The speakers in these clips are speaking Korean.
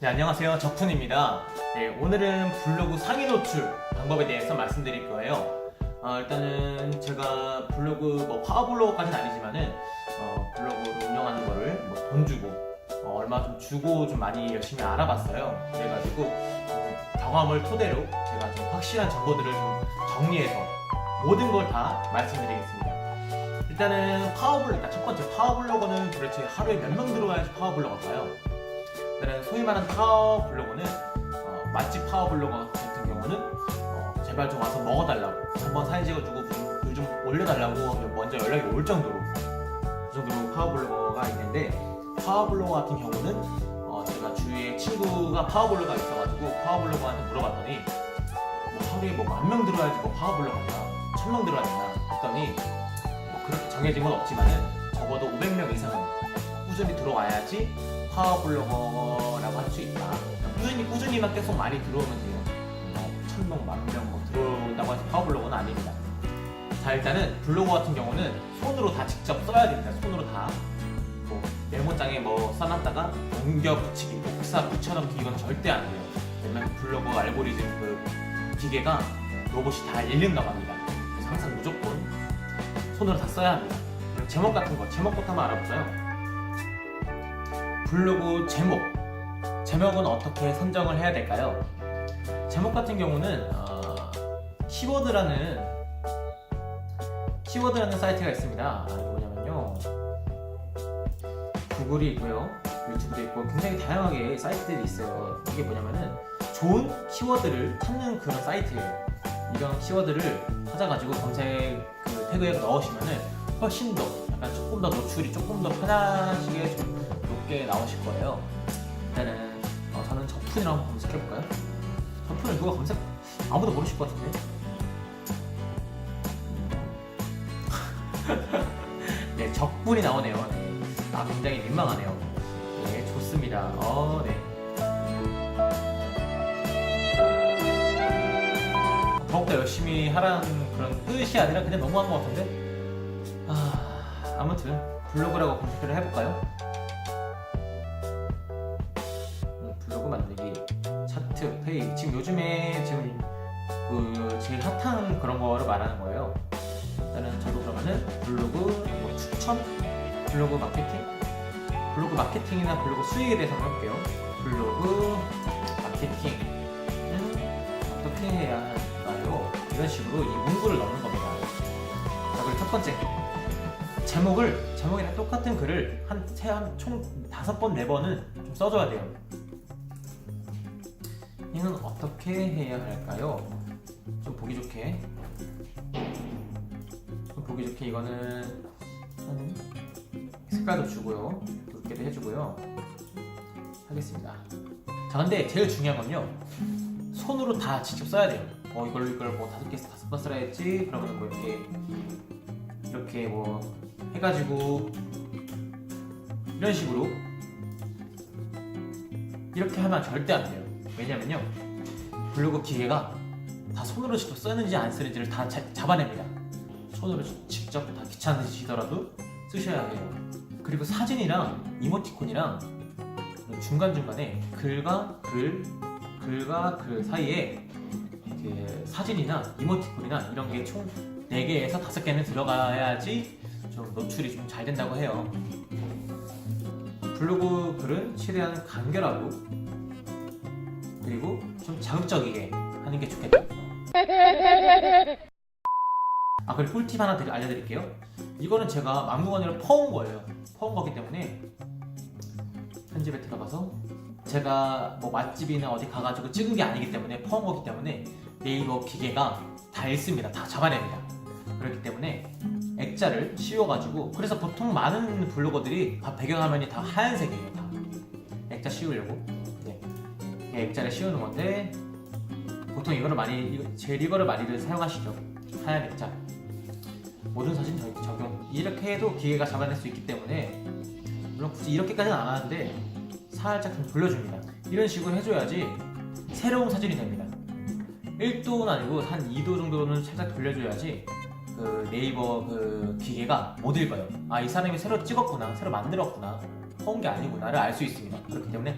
네, 안녕하세요. 적훈입니다. 네, 오늘은 블로그 상위 노출 방법에 대해서 말씀드릴 거예요. 어, 일단은 제가 블로그, 뭐 파워블로거까지는 아니지만은, 어, 블로그를 운영하는 거를 뭐 돈 주고, 어, 얼마 좀 주고 좀 많이 열심히 알아봤어요. 그래가지고, 어, 경험을 토대로 제가 좀 확실한 정보들을 좀 정리해서 모든 걸 다 말씀드리겠습니다. 일단은 파워블로거, 일단 첫 번째 파워블로거는 도대체 하루에 몇 명 들어와야지 파워블로거일까 요? 일단은 소위 말하는 파워 블로거는 어, 맛집 파워 블로거 같은 경우는 어, 제발 좀 와서 먹어달라고 한번 사진 찍어주고 글 좀 올려달라고 먼저 연락이 올 정도로 그 정도로 파워 블로거가 있는데 파워 블로거 같은 경우는 어, 제가 주위에 친구가 파워 블로거가 있어가지고 파워 블로거한테 물어봤더니 뭐 하루에 뭐 만 명 들어야지 뭐 파워 블로거냐 천명 들어야 되나 했더니 뭐 그렇게 정해진 건 없지만은 적어도 500명 이상은 꾸준히 들어와야지 파워블로거라고 할 수 있다. 꾸준히 꾸준히만 계속 많이 들어오면 돼요. 뭐 천명, 만명 뭐 들어온다고 해서 파워블로거는 아닙니다. 자 일단은 블로거 같은 경우는 손으로 다 직접 써야 됩니다. 손으로 다. 뭐 메모장에 뭐 써놨다가 옮겨 붙이기, 복사 붙여넣기 이건 절대 안 돼요. 왜냐면 블로거 알고리즘 그 기계가 로봇이 다 읽는다고 합니다. 그래서 항상 무조건 손으로 다 써야 합니다. 제목 같은 거, 제목부터 한번 알아보자요. 블로그 제목 제목은 어떻게 선정을 해야 될까요? 제목 같은 경우는 어, 키워드라는 키워드라는 사이트가 있습니다. 아, 이게 뭐냐면요 구글이 있고요 유튜브도 있고 굉장히 다양하게 사이트들이 있어요. 이게 뭐냐면은 좋은 키워드를 찾는 그런 사이트예요. 이런 키워드를 찾아가지고 검색 그 태그에 넣으시면은 훨씬 더 약간 조금 더 노출이 조금 더 편하시게 좀 높게 나오실 거예요. 일단은 어, 저는 저푼이라고 한번 검색해볼까요? 저푼을 누가 검색 아무도 모르실 것 같은데. 네, 적분이 나오네요. 아 굉장히 민망하네요. 네, 좋습니다. 어, 네. 더욱더 열심히 하라는 그런 뜻이 아니라 그냥 너무한 것 같은데. 아, 아무튼 블로그라고 검색을 해볼까요? 요즘에 지금 그 제일 핫한 그런 거를 말하는 거예요. 일단은 저도 그러면은 블로그 뭐 추천, 블로그 마케팅, 블로그 마케팅이나 블로그 수익에 대해서 한번 해볼게요. 블로그 마케팅은 어떻게 해야 할까요? 이런 식으로 이 문구를 넣는 겁니다. 자, 그리고 첫 번째 제목을 제목이랑 똑같은 글을 한 세 한 총 다섯 번 네 번은 좀 써줘야 돼요. 이는 어떻게 해야 할까요? 좀 보기 좋게. 좀 보기 좋게 이거는 한 색깔도 주고요, 굵게도 해주고요. 하겠습니다. 자, 근데 제일 중요한 건요. 손으로 다 직접 써야 돼요. 어 이걸 이걸 뭐 다섯 개 다섯 번 써야 했지. 그러면 뭐 이렇게 이렇게 뭐 해가지고 이런 식으로 이렇게 하면 절대 안 돼요. 왜냐면요 블로그 기계가 다 손으로 직접 쓰는지 안 쓰는지를 다 자- 잡아냅니다. 손으로 직접 다 귀찮으시더라도 쓰셔야 해요. 그리고 사진이랑 이모티콘이랑 중간 중간에 글과 글, 글과 글 사이에 그 사진이나 이모티콘이나 이런 게 총 4개에서 5개는 들어가야지 좀 노출이 좀 잘 된다고 해요. 블로그 글은 최대한 간결하고 그리고 좀 자극적이게 하는 게 좋겠다. 아 그리고 꿀팁 하나 드리- 알려드릴게요. 이거는 제가 막무가내로 퍼온 거예요. 퍼온 거기 때문에 편집에 들어가서 제가 뭐 맛집이나 어디 가가지고 찍은 게 아니기 때문에 퍼온 거기 때문에 네이버 기계가 다 읽습니다. 다 잡아냅니다. 그렇기 때문에 액자를 씌워가지고 그래서 보통 많은 블로거들이 다 배경화면이 다 하얀색이에요. 다 액자 씌우려고 액자를 씌우는 건데 보통 이거를 많이 이거- 제일 이거를 많이들 사용하시죠. 하얀 액자. 모든 사진 적- 적용 이렇게 해도 기계가 잡아낼 수 있기 때문에 물론 굳이 이렇게까지는 안 하는데 살짝 좀 돌려줍니다. 이런 식으로 해줘야지 새로운 사진이 됩니다. 1도는 아니고 한 2도 정도는 살짝 돌려줘야지 그 네이버 그 기계가 못 읽어요. 아 이 사람이 새로 찍었구나, 새로 만들었구나, 퍼온 게 아니구나를 알 수 있습니다. 그렇기 때문에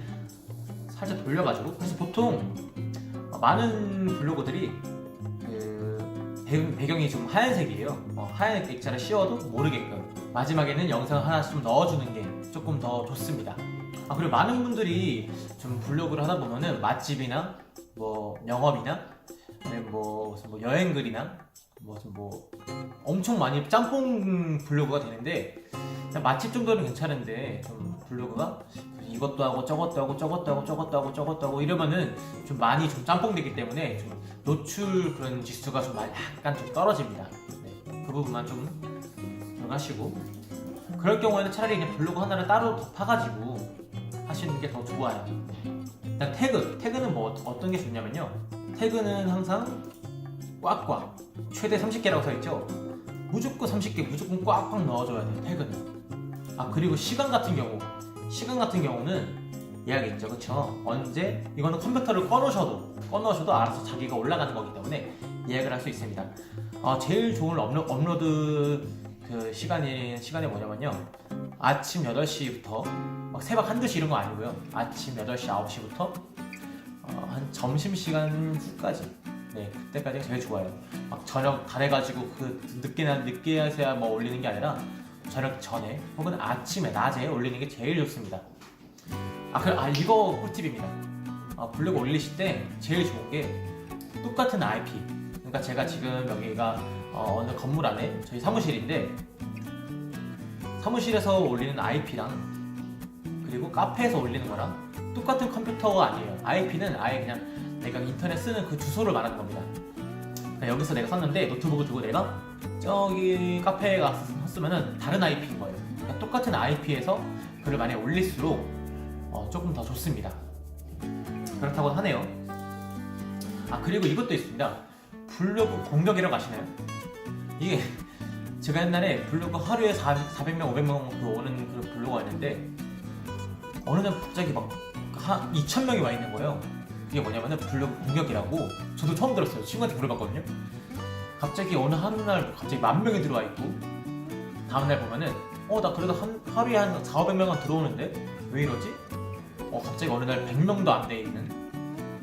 살짝 돌려가지고 그래서 보통 많은 블로거들이 그 배- 배경이 좀 하얀색이에요. 어, 하얀 액자를 씌워도 모르게끔 마지막에는 영상 하나씩 좀 넣어주는 게 조금 더 좋습니다. 아 그리고 많은 분들이 좀 블로그를 하다 보면은 맛집이나 뭐 영업이나 뭐, 뭐 여행 글이나 뭐, 무슨 뭐 엄청 많이 짬뽕 블로그가 되는데 그냥 맛집 정도는 괜찮은데 좀 블로그가 이것도 하고 저것도 하고 저것도 하고 저것도 하고 저것도 하고 이러면은 좀 많이 좀 짬뽕 되기 때문에 좀 노출 그런 지수가 좀 약간 좀 떨어집니다. 네, 그 부분만 좀 조정하시고 그럴 경우에는 차라리 그냥 블로그 하나를 따로 더 파가지고 하시는 게 더 좋아요. 일단 태그 태그는 뭐 어- 어떤 게 좋냐면요. 태그는 항상 꽉꽉 최대 30개라고 써 있죠. 무조건 30개 무조건 꽉꽉 넣어줘야 돼요. 태그는. 아 그리고 시간 같은 경우 시간 같은 경우는 예약이 있죠, 그쵸? 언제 이거는 컴퓨터를 꺼놓으셔도 꺼놓으셔도 알아서 자기가 올라가는 거기 때문에 예약을 할 수 있습니다. 아 제일 좋은 업로, 업로드 그 시간이 시간이 뭐냐면요. 아침 8시부터 막 새벽 1, 2시 이런 거 아니고요. 아침 8시, 9시부터 어, 한 점심시간 후까지 네 그때까지가 제일 좋아요. 막 저녁 다 돼가지고 그 늦게 나 늦게 해서야 뭐 올리는 게 아니라 저녁 전에 혹은 아침에 낮에 올리는 게 제일 좋습니다. 아, 그, 아 이거 꿀팁입니다. 아, 블로그 올리실 때 제일 좋은 게 똑같은 IP. 그러니까 제가 지금 여기가 어, 느 건물 안에 저희 사무실인데 사무실에서 올리는 IP랑 그리고 카페에서 올리는 거랑 똑같은 컴퓨터가 아니에요. IP는 아예 그냥 내가 인터넷 쓰는 그 주소를 말하는 겁니다. 그러니까 여기서 내가 샀는데 노트북을 두고 내가 저기 카페에 가서 샀으면은 다른 IP인 거예요. 그러니까 똑같은 IP에서 글을 많이 올릴수록 어, 조금 더 좋습니다. 그렇다고 하네요. 아 그리고 이것도 있습니다. 블로그 공격이라고 아시나요? 이게 제가 옛날에 블로그 하루에 400명, 500명 그 오는 그런 블로그가 있는데 어느 날 갑자기 막한 2,000명이 와 있는 거예요. 이게 뭐냐면은 블로그 공격이라고 저도 처음 들었어요. 친구한테 물어봤거든요. 갑자기 어느 하루날 갑자기 만 명이 들어와 있고 다음날 보면은 어 나 그래도 한 하루에 한 4, 500명은 들어오는데 왜 이러지? 어 갑자기 어느 날 100명도 안 돼 있는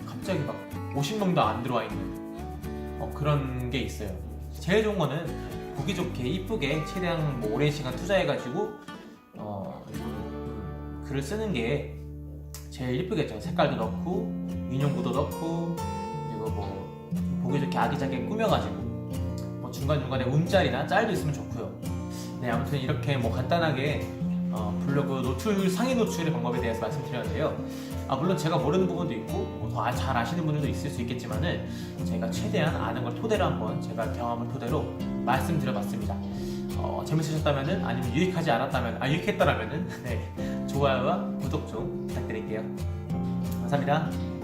갑자기 막 50명도 안 들어와 있는 어 그런 게 있어요. 제일 좋은 거는 보기 좋게 이쁘게 최대한 뭐 오랜 시간 투자해가지고 어 음, 글을 쓰는 게 제일 이쁘겠죠. 색깔도 넣고 인용구도 넣고 그리고 뭐 보기 좋게 아기자기하게 꾸며가지고 뭐 중간 중간에 움짤이나 짤도 있으면 좋고요. 네, 아무튼 이렇게 뭐 간단하게 어, 블로그 노출 상위 노출의 방법에 대해서 말씀드렸는데요. 아 물론 제가 모르는 부분도 있고 뭐 더잘 아시는 분들도 있을 수 있겠지만은 제가 최대한 아는 걸 토대로 한번 제가 경험을 토대로 말씀드려봤습니다. 어, 재밌으셨다면은 아니면 유익하지 않았다면 아 유익했다라면은 네 좋아요와 구독 좀 부탁드릴게요. 감사합니다.